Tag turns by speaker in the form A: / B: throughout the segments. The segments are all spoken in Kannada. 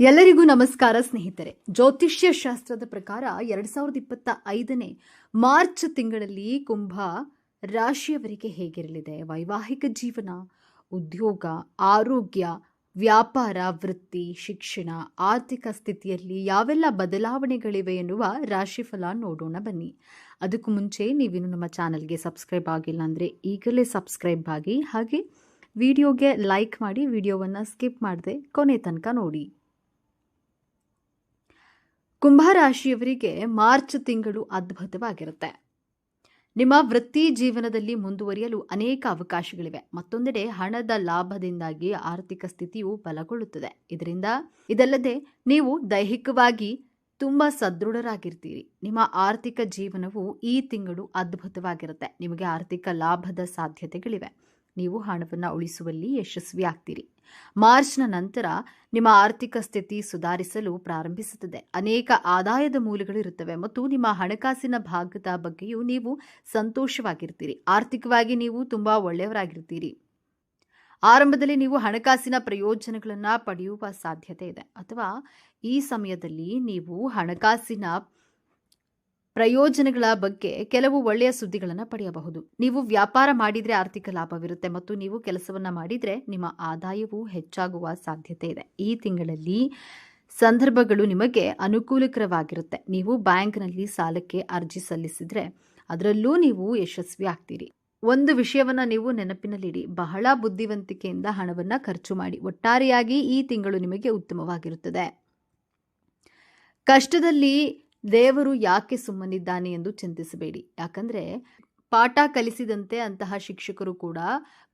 A: ಎಲ್ಲರಿಗೂ ನಮಸ್ಕಾರ ಸ್ನೇಹಿತರೆ. ಜ್ಯೋತಿಷ್ಯ ಶಾಸ್ತ್ರದ ಪ್ರಕಾರ ಎರಡ್ ಸಾವಿರದ ಇಪ್ಪತ್ತ ಐದನೇ ಮಾರ್ಚ್ ತಿಂಗಳಲ್ಲಿ ಕುಂಭ ರಾಶಿಯವರಿಗೆ ಹೇಗಿರಲಿದೆ? ವೈವಾಹಿಕ ಜೀವನ, ಉದ್ಯೋಗ, ಆರೋಗ್ಯ, ವ್ಯಾಪಾರ, ವೃತ್ತಿ, ಶಿಕ್ಷಣ, ಆರ್ಥಿಕ ಸ್ಥಿತಿಯಲ್ಲಿ ಯಾವೆಲ್ಲ ಬದಲಾವಣೆಗಳಿವೆ ಎನ್ನುವ ರಾಶಿಫಲ ನೋಡೋಣ ಬನ್ನಿ. ಅದಕ್ಕೂ ಮುಂಚೆ ನೀವಿನ್ನು ನಮ್ಮ ಚಾನಲ್ಗೆ ಸಬ್ಸ್ಕ್ರೈಬ್ ಆಗಿಲ್ಲ ಅಂದರೆ ಈಗಲೇ ಸಬ್ಸ್ಕ್ರೈಬ್ ಆಗಿ ಹಾಗೆ ವಿಡಿಯೋಗೆ ಲೈಕ್ ಮಾಡಿ ವಿಡಿಯೋವನ್ನು ಸ್ಕಿಪ್ ಮಾಡದೆ ಕೊನೆ ತನಕ ನೋಡಿ. ಕುಂಭರಾಶಿಯವರಿಗೆ ಮಾರ್ಚ್ ತಿಂಗಳು ಅದ್ಭುತವಾಗಿರುತ್ತೆ. ನಿಮ್ಮ ವೃತ್ತಿ ಜೀವನದಲ್ಲಿ ಮುಂದುವರಿಯಲು ಅನೇಕ ಅವಕಾಶಗಳಿವೆ. ಮತ್ತೊಂದೆಡೆ ಹಣದ ಲಾಭದಿಂದಾಗಿ ಆರ್ಥಿಕ ಸ್ಥಿತಿಯು ಬಲಗೊಳ್ಳುತ್ತದೆ. ಇದರಿಂದ ಇದಲ್ಲದೆ ನೀವು ದೈಹಿಕವಾಗಿ ತುಂಬ ಸದೃಢರಾಗಿರ್ತೀರಿ. ನಿಮ್ಮ ಆರ್ಥಿಕ ಜೀವನವು ಈ ತಿಂಗಳು ಅದ್ಭುತವಾಗಿರುತ್ತೆ. ನಿಮಗೆ ಆರ್ಥಿಕ ಲಾಭದ ಸಾಧ್ಯತೆಗಳಿವೆ. ನೀವು ಹಣವನ್ನು ಉಳಿಸುವಲ್ಲಿ ಯಶಸ್ವಿ ಆಗ್ತೀರಿ ಮಾರ್ಚ್ನ ನಂತರ ನಿಮ್ಮ ಆರ್ಥಿಕ ಸ್ಥಿತಿ ಸುಧಾರಿಸಲು ಪ್ರಾರಂಭಿಸುತ್ತದೆ. ಅನೇಕ ಆದಾಯದ ಮೂಲಗಳು ಇರುತ್ತವೆ ಮತ್ತು ನಿಮ್ಮ ಹಣಕಾಸಿನ ಭಾಗದ ಬಗ್ಗೆಯೂ ನೀವು ಸಂತೋಷವಾಗಿರ್ತೀರಿ. ಆರ್ಥಿಕವಾಗಿ ನೀವು ತುಂಬ ಒಳ್ಳೆಯವರಾಗಿರ್ತೀರಿ. ಆರಂಭದಲ್ಲಿ ನೀವು ಹಣಕಾಸಿನ ಪ್ರಯೋಜನಗಳನ್ನು ಪಡೆಯುವ ಸಾಧ್ಯತೆ ಇದೆ. ಅಥವಾ ಈ ಸಮಯದಲ್ಲಿ ನೀವು ಹಣಕಾಸಿನ ಪ್ರಯೋಜನಗಳ ಬಗ್ಗೆ ಕೆಲವು ಒಳ್ಳೆಯ ಸುದ್ದಿಗಳನ್ನು ಪಡೆಯಬಹುದು. ನೀವು ವ್ಯಾಪಾರ ಮಾಡಿದರೆ ಆರ್ಥಿಕ ಲಾಭವಿರುತ್ತೆ ಮತ್ತು ನೀವು ಕೆಲಸವನ್ನ ಮಾಡಿದರೆ ನಿಮ್ಮ ಆದಾಯವು ಹೆಚ್ಚಾಗುವ ಸಾಧ್ಯತೆ ಇದೆ. ಈ ತಿಂಗಳಲ್ಲಿ ಸಂದರ್ಭಗಳು ನಿಮಗೆ ಅನುಕೂಲಕರವಾಗಿರುತ್ತೆ. ನೀವು ಬ್ಯಾಂಕ್ನಲ್ಲಿ ಸಾಲಕ್ಕೆ ಅರ್ಜಿ ಸಲ್ಲಿಸಿದ್ರೆ ಅದರಲ್ಲೂ ನೀವು ಯಶಸ್ವಿ ಆಗ್ತೀರಿ. ಒಂದು ವಿಷಯವನ್ನ ನೀವು ನೆನಪಿನಲ್ಲಿಡಿ. ಬಹಳ ಬುದ್ಧಿವಂತಿಕೆಯಿಂದ ಹಣವನ್ನ ಖರ್ಚು ಮಾಡಿ. ಒಟ್ಟಾರೆಯಾಗಿ ಈ ತಿಂಗಳು ನಿಮಗೆ ಉತ್ತಮವಾಗಿರುತ್ತದೆ. ಕಷ್ಟದಲ್ಲಿ ದೇವರು ಯಾಕೆ ಸುಮ್ಮನಿದ್ದಾನೆ ಎಂದು ಚಿಂತಿಸಬೇಡಿ. ಯಾಕಂದ್ರೆ ಪಾಠ ಕಲಿಸಿದಂತೆ ಅಂತಹ ಶಿಕ್ಷಕರು ಕೂಡ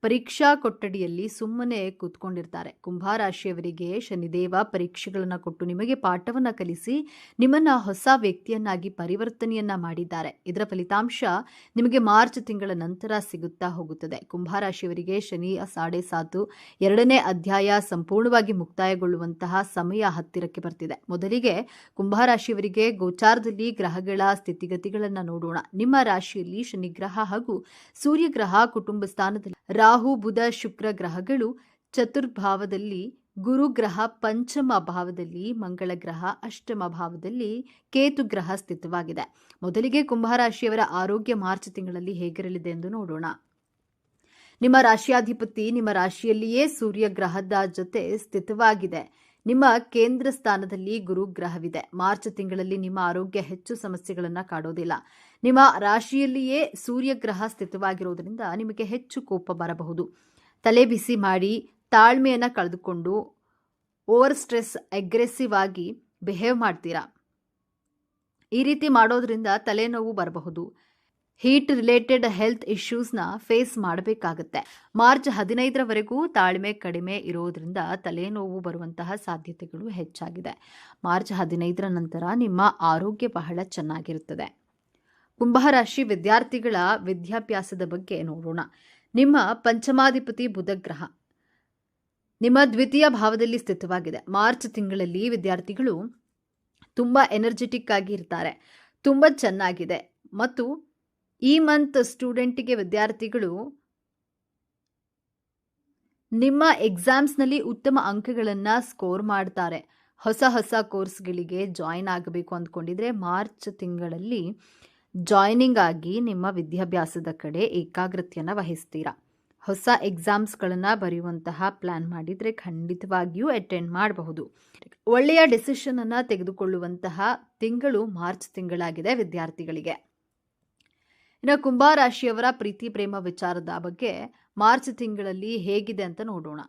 A: ಪರೀಕ್ಷಾ ಕೊಠಡಿಯಲ್ಲಿ ಸುಮ್ಮನೆ ಕೂತ್ಕೊಂಡಿರ್ತಾರೆ. ಕುಂಭಾರಾಶಿಯವರಿಗೆ ಶನಿದೇವ ಪರೀಕ್ಷೆಗಳನ್ನು ಕೊಟ್ಟು ನಿಮಗೆ ಪಾಠವನ್ನ ಕಲಿಸಿ ನಿಮ್ಮನ್ನ ಹೊಸ ವ್ಯಕ್ತಿಯನ್ನಾಗಿ ಪರಿವರ್ತನೆಯನ್ನ ಮಾಡಿದ್ದಾರೆ. ಇದರ ಫಲಿತಾಂಶ ನಿಮಗೆ ಮಾರ್ಚ್ ತಿಂಗಳ ನಂತರ ಸಿಗುತ್ತಾ ಹೋಗುತ್ತದೆ. ಕುಂಭಾರಾಶಿಯವರಿಗೆ ಶನಿ ಸಾಡೆ ಸಾತು ಎರಡನೇ ಅಧ್ಯಾಯ ಸಂಪೂರ್ಣವಾಗಿ ಮುಕ್ತಾಯಗೊಳ್ಳುವಂತಹ ಸಮಯ ಹತ್ತಿರಕ್ಕೆ ಬರ್ತಿದೆ. ಮೊದಲಿಗೆ ಕುಂಭಾರಾಶಿಯವರಿಗೆ ಗೋಚಾರದಲ್ಲಿ ಗ್ರಹಗಳ ಸ್ಥಿತಿಗತಿಗಳನ್ನು ನೋಡೋಣ. ನಿಮ್ಮ ರಾಶಿಯಲ್ಲಿ ಶನಿಗ್ರಹ ಹಾಗೂ ಸೂರ್ಯಗ್ರಹ ಕುಟುಂಬ ಸ್ಥಾನದಲ್ಲಿ ರಾಹು, ಬುಧ, ಶುಕ್ರ ಗ್ರಹಗಳು ಚತುರ್ಭಾವದಲ್ಲಿ ಗುರುಗ್ರಹ ಪಂಚಮ ಭಾವದಲ್ಲಿ ಮಂಗಳ ಗ್ರಹ ಅಷ್ಟಮ ಭಾವದಲ್ಲಿ ಕೇತು ಗ್ರಹ ಸ್ಥಿತವಾಗಿದೆ. ಮೊದಲಿಗೆ ಕುಂಭರಾಶಿಯವರ ಆರೋಗ್ಯ ಮಾರ್ಚ್ ತಿಂಗಳಲ್ಲಿ ಹೇಗಿರಲಿದೆ ಎಂದು ನೋಡೋಣ. ನಿಮ್ಮ ರಾಶಿಯಾಧಿಪತಿ ನಿಮ್ಮ ರಾಶಿಯಲ್ಲಿಯೇ ಸೂರ್ಯ ಗ್ರಹದ ಜೊತೆ ಸ್ಥಿತವಾಗಿದೆ. ನಿಮ್ಮ ಕೇಂದ್ರ ಸ್ಥಾನದಲ್ಲಿ ಗುರು ಗ್ರಹವಿದೆ. ಮಾರ್ಚ್ ತಿಂಗಳಲ್ಲಿ ನಿಮ್ಮ ಆರೋಗ್ಯ ಹೆಚ್ಚು ಸಮಸ್ಯೆಗಳನ್ನು ಕಾಡೋದಿಲ್ಲ. ನಿಮ್ಮ ರಾಶಿಯಲ್ಲಿಯೇ ಸೂರ್ಯಗ್ರಹ ಸ್ಥಿತವಾಗಿರುವುದರಿಂದ ನಿಮಗೆ ಹೆಚ್ಚು ಕೋಪ ಬರಬಹುದು. ತಲೆ ಬಿಸಿ ಮಾಡಿ ತಾಳ್ಮೆಯನ್ನು ಕಳೆದುಕೊಂಡು ಓವರ್ ಸ್ಟ್ರೆಸ್, ಅಗ್ರೆಸಿವ್ ಆಗಿ ಬಿಹೇವ್ ಮಾಡ್ತೀರಾ? ಈ ರೀತಿ ಮಾಡೋದ್ರಿಂದ ತಲೆನೋವು ಬರಬಹುದು. ಹೀಟ್ ರಿಲೇಟೆಡ್ ಹೆಲ್ತ್ ಇಶ್ಯೂಸ್ನ ಫೇಸ್ ಮಾಡಬೇಕಾಗತ್ತೆ. ಮಾರ್ಚ್ ಹದಿನೈದರವರೆಗೂ ತಾಳ್ಮೆ ಕಡಿಮೆ ಇರೋದ್ರಿಂದ ತಲೆನೋವು ಬರುವಂತಹ ಸಾಧ್ಯತೆಗಳು ಹೆಚ್ಚಾಗಿದೆ. ಮಾರ್ಚ್ ಹದಿನೈದರ ನಂತರ ನಿಮ್ಮ ಆರೋಗ್ಯ ಬಹಳ ಚೆನ್ನಾಗಿರುತ್ತದೆ. ಕುಂಭರಾಶಿ ವಿದ್ಯಾರ್ಥಿಗಳ ವಿದ್ಯಾಭ್ಯಾಸದ ಬಗ್ಗೆ ನೋಡೋಣ. ನಿಮ್ಮ ಪಂಚಮಾಧಿಪತಿ ಬುಧಗ್ರಹ. ನಿಮ್ಮ ದ್ವಿತೀಯ ಭಾವದಲ್ಲಿ ಸ್ಥಿತವಾಗಿದೆ. ಮಾರ್ಚ್ ತಿಂಗಳಲ್ಲಿ ವಿದ್ಯಾರ್ಥಿಗಳು ತುಂಬ ಎನರ್ಜೆಟಿಕ್ ಆಗಿ ಇರ್ತಾರೆ. ತುಂಬ ಚೆನ್ನಾಗಿದೆ. ಮತ್ತು ಈ ಮಂತ್ ಸ್ಟೂಡೆಂಟಿಗೆ ವಿದ್ಯಾರ್ಥಿಗಳು ನಿಮ್ಮ ಎಕ್ಸಾಮ್ಸ್ನಲ್ಲಿ ಉತ್ತಮ ಅಂಕಗಳನ್ನು ಸ್ಕೋರ್ ಮಾಡ್ತಾರೆ. ಹೊಸ ಹೊಸ ಕೋರ್ಸ್ಗಳಿಗೆ ಜಾಯಿನ್ ಆಗಬೇಕು ಅಂದ್ಕೊಂಡಿದ್ರೆ ಮಾರ್ಚ್ ತಿಂಗಳಲ್ಲಿ ಜಾಯ್ನಿಂಗ್ ಆಗಿ ನಿಮ್ಮ ವಿದ್ಯಾಭ್ಯಾಸದ ಕಡೆ ಏಕಾಗ್ರತೆಯನ್ನು ವಹಿಸ್ತೀರಾ? ಹೊಸ ಎಕ್ಸಾಮ್ಸ್ಗಳನ್ನು ಬರೆಯುವಂತಹ ಪ್ಲ್ಯಾನ್ ಮಾಡಿದರೆ ಖಂಡಿತವಾಗಿಯೂ ಅಟೆಂಡ್ ಮಾಡಬಹುದು. ಒಳ್ಳೆಯ ಡಿಸಿಷನನ್ನು ತೆಗೆದುಕೊಳ್ಳುವಂತಹ ತಿಂಗಳು ಮಾರ್ಚ್ ತಿಂಗಳಾಗಿದೆ ವಿದ್ಯಾರ್ಥಿಗಳಿಗೆ. ಇನ್ನು ಕುಂಭರಾಶಿಯವರ ಪ್ರೀತಿ, ಪ್ರೇಮ ವಿಚಾರದ ಬಗ್ಗೆ ಮಾರ್ಚ್ ತಿಂಗಳಲ್ಲಿ ಹೇಗಿದೆ ಅಂತ ನೋಡೋಣ.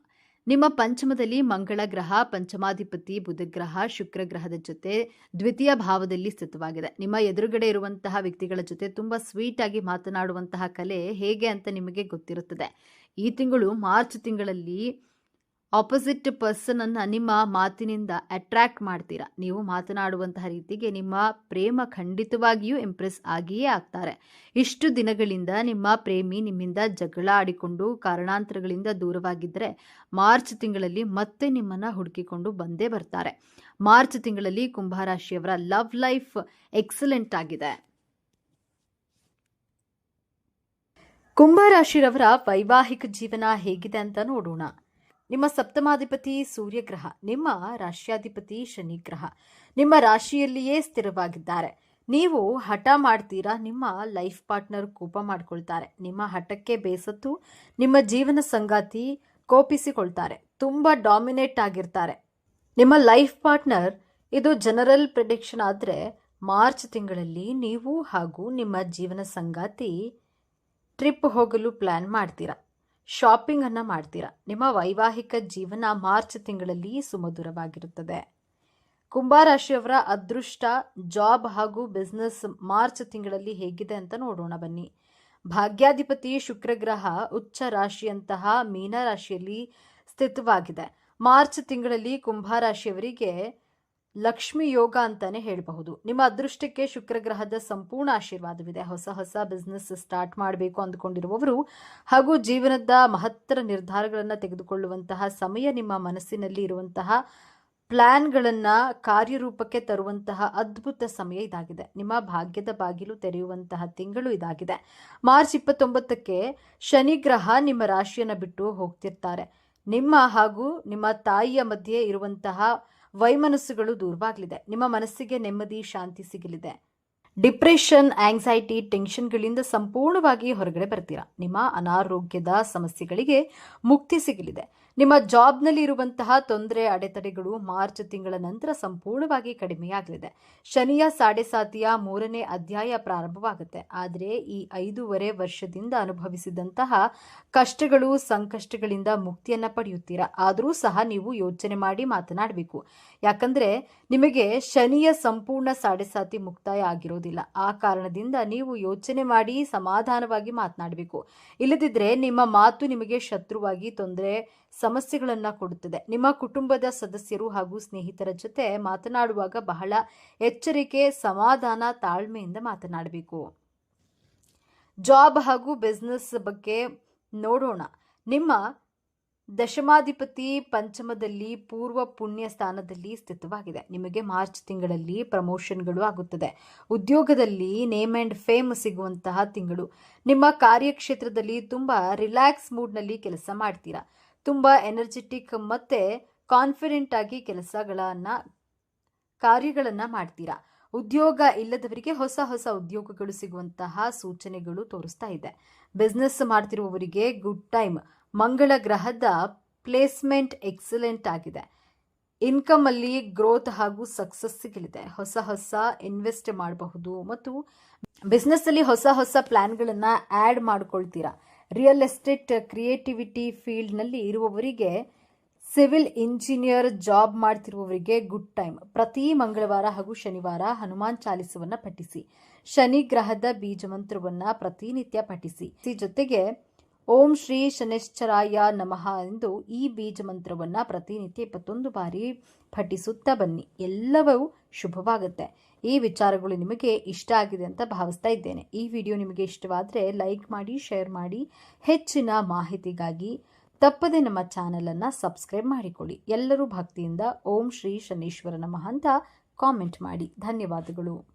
A: ನಿಮ್ಮ ಪಂಚಮದಲ್ಲಿ ಮಂಗಳ ಗ್ರಹ, ಪಂಚಮಾಧಿಪತಿ, ಬುಧಗ್ರಹ, ಶುಕ್ರ ಗ್ರಹದ ಜೊತೆ ದ್ವಿತೀಯ ಭಾವದಲ್ಲಿ ಸ್ಥಿತವಾಗಿದೆ. ನಿಮ್ಮ ಎದುರುಗಡೆ ಇರುವಂತಹ ವ್ಯಕ್ತಿಗಳ ಜೊತೆ ತುಂಬ ಸ್ವೀಟ್ ಆಗಿ ಮಾತನಾಡುವಂತಹ ಕಲೆ ಹೇಗೆ ಅಂತ ನಿಮಗೆ ಗೊತ್ತಿರುತ್ತದೆ. ಈ ತಿಂಗಳು ಮಾರ್ಚ್ ತಿಂಗಳಲ್ಲಿ ಆಪೋಸಿಟ್ ಪರ್ಸನ್ ಅನ್ನ ನಿಮ್ಮ ಮಾತಿನಿಂದ ಅಟ್ರಾಕ್ಟ್ ಮಾಡ್ತೀರಾ? ನೀವು ಮಾತನಾಡುವಂತಹ ರೀತಿಗೆ ನಿಮ್ಮ ಪ್ರೇಮ ಖಂಡಿತವಾಗಿಯೂ ಇಂಪ್ರೆಸ್ ಆಗಿಯೇ ಆಗ್ತಾರೆ. ಇಷ್ಟು ದಿನಗಳಿಂದ ನಿಮ್ಮ ಪ್ರೇಮಿ ನಿಮ್ಮಿಂದ ಜಗಳ ಆಡಿಕೊಂಡು ಕಾರಣಾಂತರಗಳಿಂದ ದೂರವಾಗಿದ್ದರೆ ಮಾರ್ಚ್ ತಿಂಗಳಲ್ಲಿ ಮತ್ತೆ ನಿಮ್ಮನ್ನ ಹುಡುಕಿಕೊಂಡು ಬಂದೇ ಬರ್ತಾರೆ. ಮಾರ್ಚ್ ತಿಂಗಳಲ್ಲಿ ಕುಂಭರಾಶಿಯವರ ಲವ್ ಲೈಫ್ ಎಕ್ಸಲೆಂಟ್ ಆಗಿದೆ. ಕುಂಭರಾಶಿರವರ ವೈವಾಹಿಕ ಜೀವನ ಹೇಗಿದೆ ಅಂತ ನೋಡೋಣ. ನಿಮ್ಮ ಸಪ್ತಮಾಧಿಪತಿ ಸೂರ್ಯಗ್ರಹ, ನಿಮ್ಮ ರಾಶ್ಯಾಧಿಪತಿ ಶನಿ ಗ್ರಹ ನಿಮ್ಮ ರಾಶಿಯಲ್ಲಿಯೇ ಸ್ಥಿರವಾಗಿದ್ದಾರೆ. ನೀವು ಹಠ ಮಾಡ್ತೀರಾ? ನಿಮ್ಮ ಲೈಫ್ ಪಾರ್ಟ್ನರ್ ಕೋಪ ಮಾಡ್ಕೊಳ್ತಾರೆ. ನಿಮ್ಮ ಹಠಕ್ಕೆ ಬೇಸತ್ತು, ನಿಮ್ಮ ಜೀವನ ಸಂಗಾತಿ ಕೋಪಿಸಿಕೊಳ್ತಾರೆ. ತುಂಬ ಡಾಮಿನೇಟ್ ಆಗಿರ್ತಾರೆ. ನಿಮ್ಮ ಲೈಫ್ ಪಾರ್ಟ್ನರ್, ಇದು ಜನರಲ್ ಪ್ರಿಡಿಕ್ಷನ್ ಆದರೆ ಮಾರ್ಚ್ ತಿಂಗಳಲ್ಲಿ ನೀವು ಹಾಗೂ ನಿಮ್ಮ ಜೀವನ ಸಂಗಾತಿ ಟ್ರಿಪ್ ಹೋಗಲು ಪ್ಲ್ಯಾನ್ ಮಾಡ್ತೀರಾ. ಶಾಪಿಂಗ್ ಅನ್ನ ಮಾಡ್ತೀರಾ? ನಿಮ್ಮ ವೈವಾಹಿಕ ಜೀವನ ಮಾರ್ಚ್ ತಿಂಗಳಲ್ಲಿ ಸುಮಧುರವಾಗಿರುತ್ತದೆ. ಕುಂಭರಾಶಿಯವರ ಅದೃಷ್ಟ, ಜಾಬ್ ಹಾಗೂ ಬಿಸ್ನೆಸ್ ಮಾರ್ಚ್ ತಿಂಗಳಲ್ಲಿ ಹೇಗಿದೆ ಅಂತ ನೋಡೋಣ ಬನ್ನಿ. ಭಾಗ್ಯಾಧಿಪತಿ ಶುಕ್ರಗ್ರಹ ಉಚ್ಚ ರಾಶಿಯಂತಹ ಮೀನರಾಶಿಯಲ್ಲಿ ಸ್ಥಿತವಾಗಿದೆ. ಮಾರ್ಚ್ ತಿಂಗಳಲ್ಲಿ ಕುಂಭರಾಶಿಯವರಿಗೆ ಲಕ್ಷ್ಮಿ ಯೋಗ ಅಂತಾನೆ ಹೇಳಬಹುದು. ನಿಮ್ಮ ಅದೃಷ್ಟಕ್ಕೆ ಶುಕ್ರಗ್ರಹದ ಸಂಪೂರ್ಣ ಆಶೀರ್ವಾದವಿದೆ. ಹೊಸ ಹೊಸ ಬಿಸ್ನೆಸ್ ಸ್ಟಾರ್ಟ್ ಮಾಡಬೇಕು ಅಂದುಕೊಂಡಿರುವವರು ಹಾಗೂ ಜೀವನದ ಮಹತ್ತರ ನಿರ್ಧಾರಗಳನ್ನು ತೆಗೆದುಕೊಳ್ಳುವಂತಹ ಸಮಯ ನಿಮ್ಮ ಮನಸ್ಸಿನಲ್ಲಿ ಇರುವಂತಹ ಪ್ಲ್ಯಾನ್ಗಳನ್ನು ಕಾರ್ಯರೂಪಕ್ಕೆ ತರುವಂತಹ ಅದ್ಭುತ ಸಮಯ ಇದಾಗಿದೆ. ನಿಮ್ಮ ಭಾಗ್ಯದ ಬಾಗಿಲು ತೆರೆಯುವಂತಹ ತಿಂಗಳು ಇದಾಗಿದೆ. ಮಾರ್ಚ್ ಇಪ್ಪತ್ತೊಂಬತ್ತಕ್ಕೆ ಶನಿ ಗ್ರಹ ನಿಮ್ಮ ರಾಶಿಯನ್ನು ಬಿಟ್ಟು ಹೋಗ್ತಿರ್ತಾರೆ. ನಿಮ್ಮ ಹಾಗೂ ನಿಮ್ಮ ತಾಯಿಯ ಮಧ್ಯೆ ಇರುವಂತಹ ವೈಮನಸ್ಸುಗಳು ದೂರವಾಗಲಿದೆ. ನಿಮ್ಮ ಮನಸ್ಸಿಗೆ ನೆಮ್ಮದಿ ಶಾಂತಿ ಸಿಗಲಿದೆ. ಡಿಪ್ರೆಷನ್, ಆಂಗ್ಸೈಟಿ, ಟೆನ್ಷನ್ಗಳಿಂದ ಸಂಪೂರ್ಣವಾಗಿ ಹೊರಗಡೆ ಬರ್ತೀರಾ? ನಿಮ್ಮ ಅನಾರೋಗ್ಯದ ಸಮಸ್ಯೆಗಳಿಗೆ ಮುಕ್ತಿ ಸಿಗಲಿದೆ. ನಿಮ್ಮ ಜಾಬ್ನಲ್ಲಿ ಇರುವಂತಹ ತೊಂದರೆ, ಅಡೆತಡೆಗಳು ಮಾರ್ಚ್ ತಿಂಗಳ ನಂತರ ಸಂಪೂರ್ಣವಾಗಿ ಕಡಿಮೆಯಾಗಲಿದೆ. ಶನಿಯ ಸಾಡೆ ಸಾತಿಯ ಮೂರನೇ ಅಧ್ಯಾಯ ಪ್ರಾರಂಭವಾಗುತ್ತೆ. ಆದರೆ ಈ ಐದೂವರೆ ವರ್ಷದಿಂದ ಅನುಭವಿಸಿದಂತಹ ಕಷ್ಟಗಳು, ಸಂಕಷ್ಟಗಳಿಂದ ಮುಕ್ತಿಯನ್ನು ಪಡೆಯುತ್ತೀರಾ? ಆದರೂ ಸಹ ನೀವು ಯೋಚನೆ ಮಾಡಿ ಮಾತನಾಡಬೇಕು. ಯಾಕಂದರೆ ನಿಮಗೆ ಶನಿಯ ಸಂಪೂರ್ಣ ಸಾಡೆ ಸಾತಿ ಮುಕ್ತಾಯ ಆಗಿರೋದಿಲ್ಲ ಆ ಕಾರಣದಿಂದ ನೀವು ಯೋಚನೆ ಮಾಡಿ ಸಮಾಧಾನವಾಗಿ ಮಾತನಾಡಬೇಕು. ಇಲ್ಲದಿದ್ದರೆ ನಿಮ್ಮ ಮಾತು ನಿಮಗೆ ಶತ್ರುವಾಗಿ ತೊಂದರೆ, ಸಮಸ್ಯೆಗಳನ್ನು ಕೊಡುತ್ತದೆ. ನಿಮ್ಮ ಕುಟುಂಬದ ಸದಸ್ಯರು ಹಾಗೂ ಸ್ನೇಹಿತರ ಜೊತೆ ಮಾತನಾಡುವಾಗ ಬಹಳ ಎಚ್ಚರಿಕೆ, ಸಮಾಧಾನ, ತಾಳ್ಮೆಯಿಂದ ಮಾತನಾಡಬೇಕು. ಜಾಬ್ ಹಾಗೂ ಬಿಸ್ನೆಸ್ ಬಗ್ಗೆ ನೋಡೋಣ. ನಿಮ್ಮ ದಶಮಾಧಿಪತಿ ಪಂಚಮದಲ್ಲಿ ಪೂರ್ವ ಪುಣ್ಯ ಸ್ಥಾನದಲ್ಲಿ ಸ್ಥಿತವಾಗಿದೆ. ನಿಮಗೆ ಮಾರ್ಚ್ ತಿಂಗಳಲ್ಲಿ ಪ್ರಮೋಷನ್ಗಳು ಆಗುತ್ತದೆ. ಉದ್ಯೋಗದಲ್ಲಿ ನೇಮ್ ಆ್ಯಂಡ್ ಫೇಮ್ ಸಿಗುವಂತಹ ತಿಂಗಳು. ನಿಮ್ಮ ಕಾರ್ಯಕ್ಷೇತ್ರದಲ್ಲಿ ತುಂಬ ರಿಲ್ಯಾಕ್ಸ್ ಮೂಡ್ನಲ್ಲಿ ಕೆಲಸ ಮಾಡ್ತೀರಾ? ತುಂಬ ಎನರ್ಜೆಟಿಕ್ ಮತ್ತು ಕಾನ್ಫಿಡೆಂಟ್ ಆಗಿ ಕೆಲಸಗಳನ್ನು, ಕಾರ್ಯಗಳನ್ನು ಮಾಡ್ತೀರಾ? ಉದ್ಯೋಗ ಇಲ್ಲದವರಿಗೆ ಹೊಸ ಹೊಸ ಉದ್ಯೋಗಗಳು ಸಿಗುವಂತಹ ಸೂಚನೆಗಳು ತೋರಿಸ್ತಾ ಇದೆ. ಬಿಸ್ನೆಸ್ ಮಾಡ್ತಿರುವವರಿಗೆ ಗುಡ್ ಟೈಮ್. ಮಂಗಳ ಗ್ರಹದ ಪ್ಲೇಸ್ಮೆಂಟ್ ಎಕ್ಸಲೆಂಟ್ ಆಗಿದೆ. ಇನ್ಕಮಲ್ಲಿ ಗ್ರೋತ್ ಹಾಗೂ ಸಕ್ಸಸ್ ಸಿಗಲಿದೆ. ಹೊಸ ಹೊಸ ಇನ್ವೆಸ್ಟ್ ಮಾಡಬಹುದು ಮತ್ತು ಬಿಸ್ನೆಸ್ಸಲ್ಲಿ ಹೊಸ ಹೊಸ ಪ್ಲ್ಯಾನ್ಗಳನ್ನು ಆ್ಯಡ್ ಮಾಡ್ಕೊಳ್ತೀರಾ. ರಿಯಲ್ ಎಸ್ಟೇಟ್ ಕ್ರಿಯೇಟಿವಿಟಿ ಫೀಲ್ಡ್ನಲ್ಲಿ ಇರುವವರಿಗೆ ಸಿವಿಲ್ ಇಂಜಿನಿಯರ್ ಜಾಬ್ ಮಾಡ್ತಿರುವವರಿಗೆ ಗುಡ್ ಟೈಮ್. ಪ್ರತಿ ಮಂಗಳವಾರ ಹಾಗೂ ಶನಿವಾರ ಹನುಮಾನ್ ಚಾಲಿಸವನ್ನ ಪಠಿಸಿ. ಶನಿ ಗ್ರಹದ ಬೀಜ ಮಂತ್ರವನ್ನ ಪ್ರತಿನಿತ್ಯ ಪಠಿಸಿ. ಜೊತೆಗೆ ಓಂ ಶ್ರೀ ಶನಿಶ್ಚರಾಯ ನಮಃ ಎಂದು ಈ ಬೀಜ ಮಂತ್ರವನ್ನು ಪ್ರತಿನಿತ್ಯ ಇಪ್ಪತ್ತೊಂದು ಬಾರಿ ಪಠಿಸುತ್ತಾ ಬನ್ನಿ. ಎಲ್ಲವೂ ಶುಭವಾಗುತ್ತೆ. ಈ ವಿಚಾರಗಳು ನಿಮಗೆ ಇಷ್ಟ ಆಗಿದೆ ಅಂತ ಭಾವಿಸ್ತಾ ಇದ್ದೇನೆ. ಈ ವಿಡಿಯೋ ನಿಮಗೆ ಇಷ್ಟವಾದರೆ ಲೈಕ್ ಮಾಡಿ, ಶೇರ್ ಮಾಡಿ. ಹೆಚ್ಚಿನ ಮಾಹಿತಿಗಾಗಿ ತಪ್ಪದೆ ನಮ್ಮ ಚಾನಲನ್ನು ಸಬ್ಸ್ಕ್ರೈಬ್ ಮಾಡಿಕೊಳ್ಳಿ. ಎಲ್ಲರೂ ಭಕ್ತಿಯಿಂದ ಓಂ ಶ್ರೀ ಶನೀಶ್ವರ ನಮಃ ಅಂತ ಕಾಮೆಂಟ್ ಮಾಡಿ. ಧನ್ಯವಾದಗಳು.